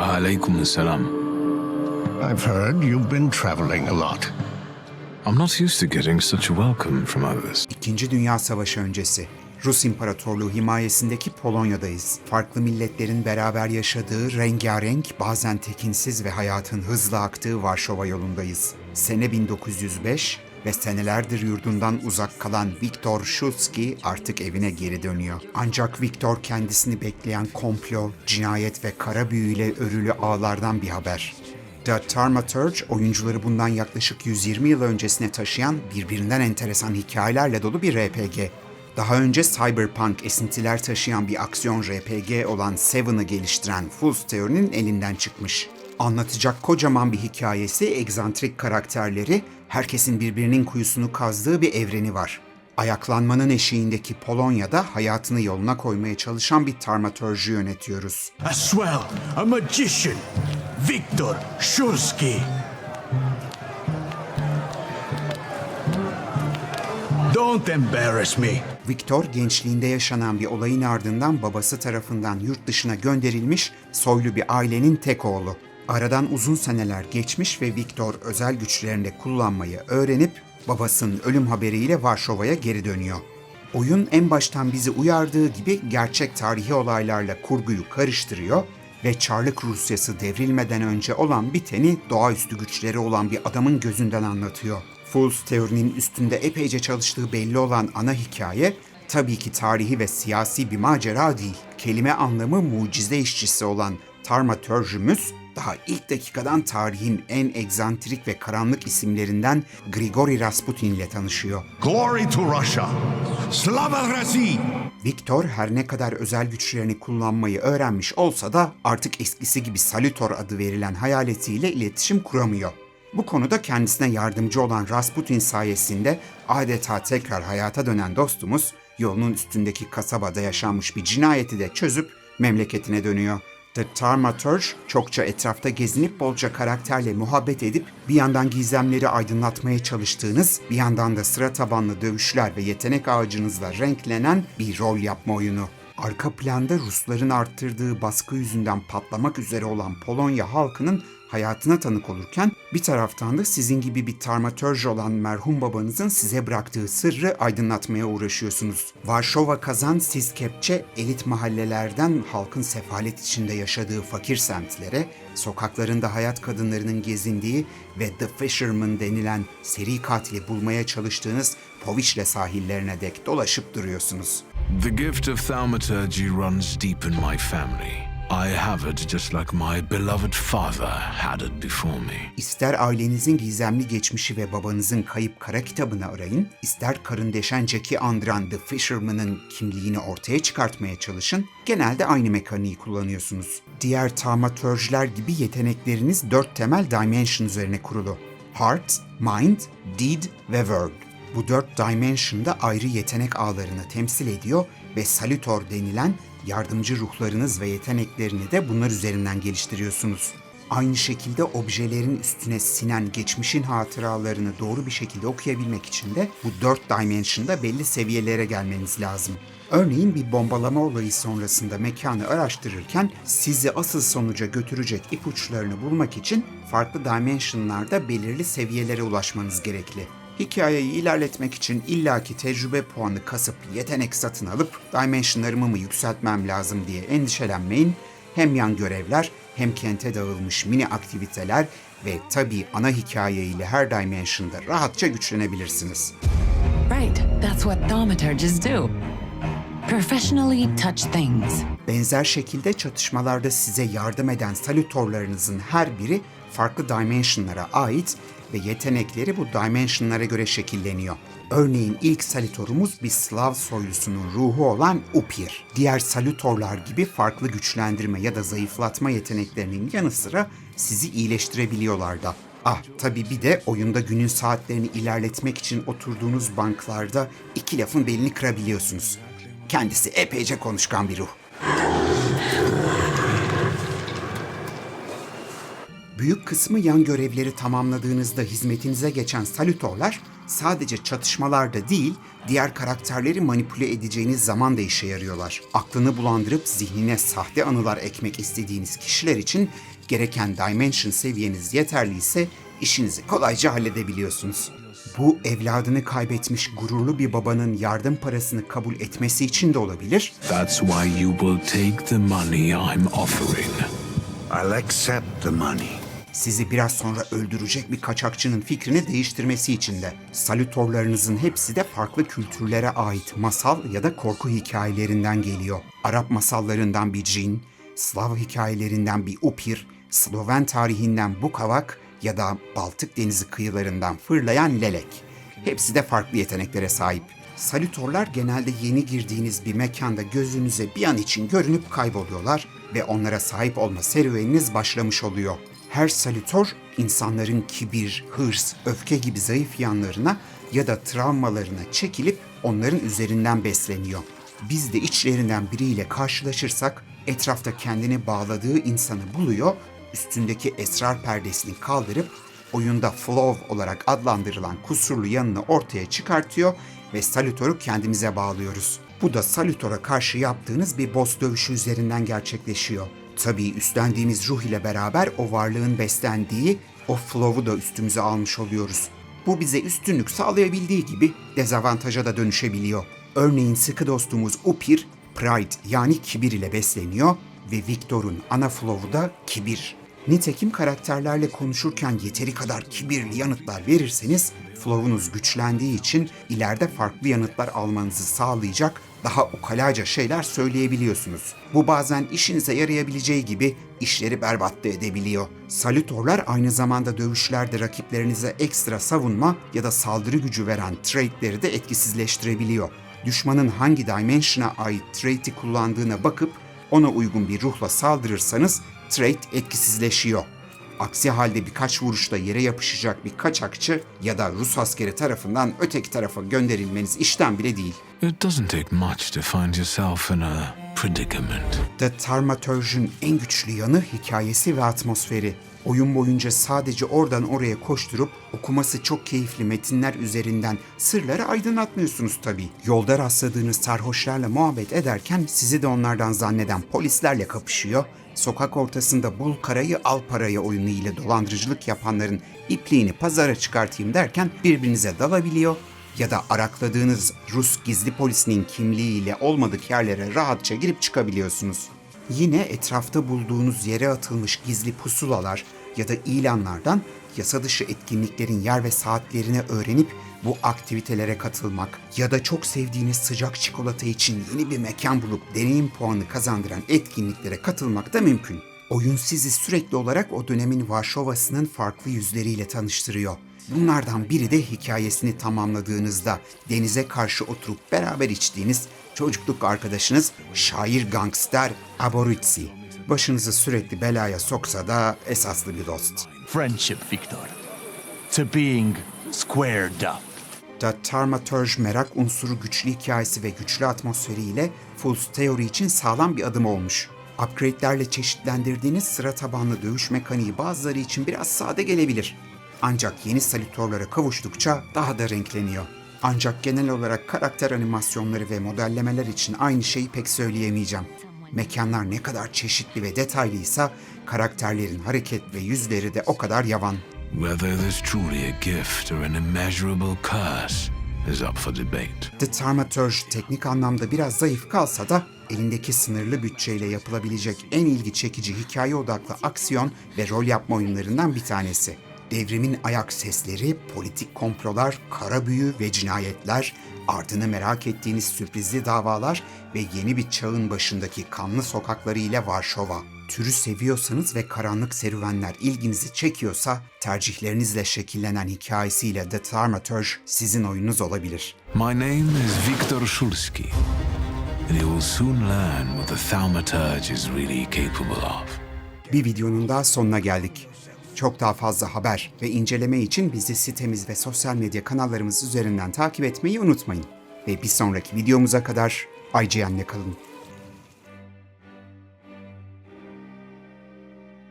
Wa alaikum salam. I've heard you've been traveling a lot. I'm not used to getting such a welcome from others. İkinci Dünya Savaşı öncesi. Rus İmparatorluğu himayesindeki Polonya'dayız. Farklı milletlerin beraber yaşadığı rengarenk, bazen tekinsiz ve hayatın hızla aktığı Varşova yolundayız. Sene 1905 ve senelerdir yurdundan uzak kalan Viktor Szulski artık evine geri dönüyor. Ancak Viktor kendisini bekleyen komplo, cinayet ve kara büyüyle örülü ağlardan bir haber. The Thaumaturge oyuncuları bundan yaklaşık 120 yıl öncesine taşıyan birbirinden enteresan hikayelerle dolu bir RPG. Daha önce cyberpunk esintiler taşıyan bir aksiyon RPG olan Seven'ı geliştiren Fools Theory'nin elinden çıkmış. Anlatacak kocaman bir hikayesi, egzantrik karakterleri, herkesin birbirinin kuyusunu kazdığı bir evreni var. Ayaklanmanın eşiğindeki Polonya'da hayatını yoluna koymaya çalışan bir tarmatörcü yönetiyoruz. A swell, a magician, Viktor Shulski. Don't embarrass me. Viktor gençliğinde yaşanan bir olayın ardından babası tarafından yurt dışına gönderilmiş soylu bir ailenin tek oğlu. Aradan uzun seneler geçmiş ve Viktor özel güçlerini kullanmayı öğrenip babasının ölüm haberiyle Varşova'ya geri dönüyor. Oyun en baştan bizi uyardığı gibi gerçek tarihi olaylarla kurguyu karıştırıyor ve Çarlık Rusyası devrilmeden önce olan biteni doğaüstü güçleri olan bir adamın gözünden anlatıyor. Fools teorinin üstünde epeyce çalıştığı belli olan ana hikaye tabii ki tarihi ve siyasi bir macera değil. Kelime anlamı mucize işçisi olan Tarmatörjümüz daha ilk dakikadan tarihin en egzantrik ve karanlık isimlerinden Grigori Rasputin ile tanışıyor. Glory to Russia! Slava Razi! Viktor her ne kadar özel güçlerini kullanmayı öğrenmiş olsa da artık eskisi gibi Salutor adı verilen hayaletiyle iletişim kuramıyor. Bu konuda kendisine yardımcı olan Rasputin sayesinde adeta tekrar hayata dönen dostumuz yolunun üstündeki kasabada yaşanmış bir cinayeti de çözüp memleketine dönüyor. The Tarmaturge çokça etrafta gezinip bolca karakterle muhabbet edip bir yandan gizemleri aydınlatmaya çalıştığınız, bir yandan da sıra tabanlı dövüşler ve yetenek ağacınızla renklenen bir rol yapma oyunu. Arka planda Rusların arttırdığı baskı yüzünden patlamak üzere olan Polonya halkının hayatına tanık olurken bir taraftan da sizin gibi bir tarmatörj olan merhum babanızın size bıraktığı sırrı aydınlatmaya uğraşıyorsunuz. Varşova kazan siz kepçe elit mahallelerden halkın sefalet içinde yaşadığı fakir semtlere, sokaklarında hayat kadınlarının gezindiği ve The Fisherman denilen seri katili bulmaya çalıştığınız Povişle sahillerine dek dolaşıp duruyorsunuz. The gift of thaumaturgy runs deep in my family. I have it just like my beloved father had it before me. İster ailenizin gizemli geçmişi ve babanızın kayıp kara kitabını arayın, ister karın deşen Jack'i andıran The Fisherman'ın kimliğini ortaya çıkartmaya çalışın, genelde aynı mekaniği kullanıyorsunuz. Diğer tamatörjler gibi yetenekleriniz dört temel dimension üzerine kurulu. Heart, Mind, Deed ve Word. Bu dört dimension'da ayrı yetenek ağlarını temsil ediyor ve Salutor denilen yardımcı ruhlarınız ve yeteneklerini de bunlar üzerinden geliştiriyorsunuz. Aynı şekilde objelerin üstüne sinen geçmişin hatıralarını doğru bir şekilde okuyabilmek için de bu dört dimension'da belli seviyelere gelmeniz lazım. Örneğin bir bombalama olayı sonrasında mekanı araştırırken sizi asıl sonuca götürecek ipuçlarını bulmak için farklı dimension'larda belirli seviyelere ulaşmanız gerekli. Hikayeyi ilerletmek için illaki tecrübe puanı kasıp yetenek satın alıp dimensionlarımı mı yükseltmem lazım diye endişelenmeyin. Hem yan görevler hem kente dağılmış mini aktiviteler ve tabii ana hikaye ile her dimension'da rahatça güçlenebilirsiniz. Right, that's what thaumaturges do. Professionally touch things. Benzer şekilde çatışmalarda size yardım eden salutorlarınızın her biri farklı dimensionlara ait ve yetenekleri bu dimensionlara göre şekilleniyor. Örneğin ilk salutorumuz bir Slav soylusunun ruhu olan Upir. Diğer salutorlar gibi farklı güçlendirme ya da zayıflatma yeteneklerinin yanı sıra sizi iyileştirebiliyorlar da. Ah tabii bir de oyunda günün saatlerini ilerletmek için oturduğunuz banklarda iki lafın belini kırabiliyorsunuz. Kendisi epeyce konuşkan bir ruh. Büyük kısmı yan görevleri tamamladığınızda hizmetinize geçen salutorlar Sadece çatışmalarda değil, diğer karakterleri manipüle edeceğiniz zaman da işe yarıyorlar. Aklını bulandırıp zihnine sahte anılar ekmek istediğiniz kişiler için gereken Dimension seviyeniz yeterliyse işinizi kolayca halledebiliyorsunuz. Bu evladını kaybetmiş gururlu bir babanın yardım parasını kabul etmesi için de olabilir That's why you will take the money I'm offering. I'll accept the money. sizi biraz sonra öldürecek bir kaçakçının fikrini değiştirmesi için de. Salütorlarınızın hepsi de farklı kültürlere ait masal ya da korku hikayelerinden geliyor. Arap masallarından bir cin, Slav hikayelerinden bir upir, Sloven tarihinden Bukavak ya da Baltık denizi kıyılarından fırlayan lelek. Hepsi de farklı yeteneklere sahip. Salütorlar genelde yeni girdiğiniz bir mekanda gözünüze bir an için görünüp kayboluyorlar ve onlara sahip olma serüveniniz başlamış oluyor. Her salütor insanların kibir, hırs, öfke gibi zayıf yanlarına ya da travmalarına çekilip onların üzerinden besleniyor. Biz de içlerinden biriyle karşılaşırsak etrafta kendini bağladığı insanı buluyor, üstündeki esrar perdesini kaldırıp oyunda Flow olarak adlandırılan kusurlu yanını ortaya çıkartıyor ve Salutor'u kendimize bağlıyoruz. Bu da Salutor'a karşı yaptığınız bir boss dövüşü üzerinden gerçekleşiyor. Tabii üstlendiğimiz ruh ile beraber o varlığın beslendiği o Flow'u da üstümüze almış oluyoruz. Bu bize üstünlük sağlayabildiği gibi dezavantaja da dönüşebiliyor. Örneğin sıkı dostumuz Upir, Pride yani kibir ile besleniyor ve Victor'un ana flow'u da kibir. Nitekim karakterlerle konuşurken yeteri kadar kibirli yanıtlar verirseniz flow'unuz güçlendiği için ileride farklı yanıtlar almanızı sağlayacak daha ukalaca şeyler söyleyebiliyorsunuz. Bu bazen işinize yarayabileceği gibi işleri berbat da edebiliyor. Salutorlar aynı zamanda dövüşlerde rakiplerinize ekstra savunma ya da saldırı gücü veren traitleri de etkisizleştirebiliyor. Düşmanın hangi dimension'a ait trait'i kullandığına bakıp ona uygun bir ruhla saldırırsanız trait etkisizleşiyor. Aksi halde birkaç vuruşta yere yapışacak bir kaçakçı ya da Rus askeri tarafından öteki tarafa gönderilmeniz işten bile değil. It doesn't take much to find yourself in a predicament. The Thaumaturge'ün en güçlü yanı hikayesi ve atmosferi. Oyun boyunca sadece oradan oraya koşturup okuması çok keyifli metinler üzerinden sırları aydınlatmıyorsunuz tabii. Yolda rastladığınız sarhoşlarla muhabbet ederken sizi de onlardan zanneden polislerle kapışıyor. Sokak ortasında bul karayı al parayı oyunu ile dolandırıcılık yapanların ipliğini pazara çıkartayım derken birbirinize dalabiliyor ya da arakladığınız Rus gizli polisinin kimliğiyle olmadık yerlere rahatça girip çıkabiliyorsunuz. Yine etrafta bulduğunuz yere atılmış gizli pusulalar ya da ilanlardan yasa dışı etkinliklerin yer ve saatlerini öğrenip bu aktivitelere katılmak ya da çok sevdiğiniz sıcak çikolata için yeni bir mekan bulup deneyim puanı kazandıran etkinliklere katılmak da mümkün. Oyun sizi sürekli olarak o dönemin Varşova'sının farklı yüzleriyle tanıştırıyor. Bunlardan biri de hikayesini tamamladığınızda denize karşı oturup beraber içtiğiniz çocukluk arkadaşınız şair gangster Aboritsi. Başınızı sürekli belaya soksa da esaslı bir dost. Friendship, Victor. To being squared up. Thaumaturge merak unsuru güçlü hikayesi ve güçlü atmosferiyle Fool's Theory için sağlam bir adım olmuş. Upgrade'lerle çeşitlendirdiğiniz sıra tabanlı dövüş mekaniği bazıları için biraz sade gelebilir. Ancak yeni salütorlara kavuştukça daha da renkleniyor. Ancak genel olarak karakter animasyonları ve modellemeler için aynı şeyi pek söyleyemeyeceğim. Mekanlar ne kadar çeşitli ve detaylıysa karakterlerin hareket ve yüzleri de o kadar yavan. Whether there's truly a gift or an immeasurable curse is up for debate. The Thaumaturge teknik anlamda biraz zayıf kalsa da elindeki sınırlı bütçeyle yapılabilecek en ilgi çekici hikaye odaklı aksiyon ve rol yapma oyunlarından bir tanesi. Devrimin ayak sesleri, politik komplolar, kara büyü ve cinayetler, ardını merak ettiğiniz sürprizli davalar ve yeni bir çağın başındaki kanlı sokakları ile Varşova. Türü seviyorsanız ve karanlık serüvenler ilginizi çekiyorsa tercihlerinizle şekillenen hikayesiyle The Thaumaturge sizin oyununuz olabilir. My name is Viktor Shulsky, and you will soon learn what the Thaumaturge is really capable of. Bir videonun daha sonuna geldik. Çok daha fazla haber ve inceleme için bizi sitemiz ve sosyal medya kanallarımız üzerinden takip etmeyi unutmayın. Ve bir sonraki videomuza kadar IGN'le kalın.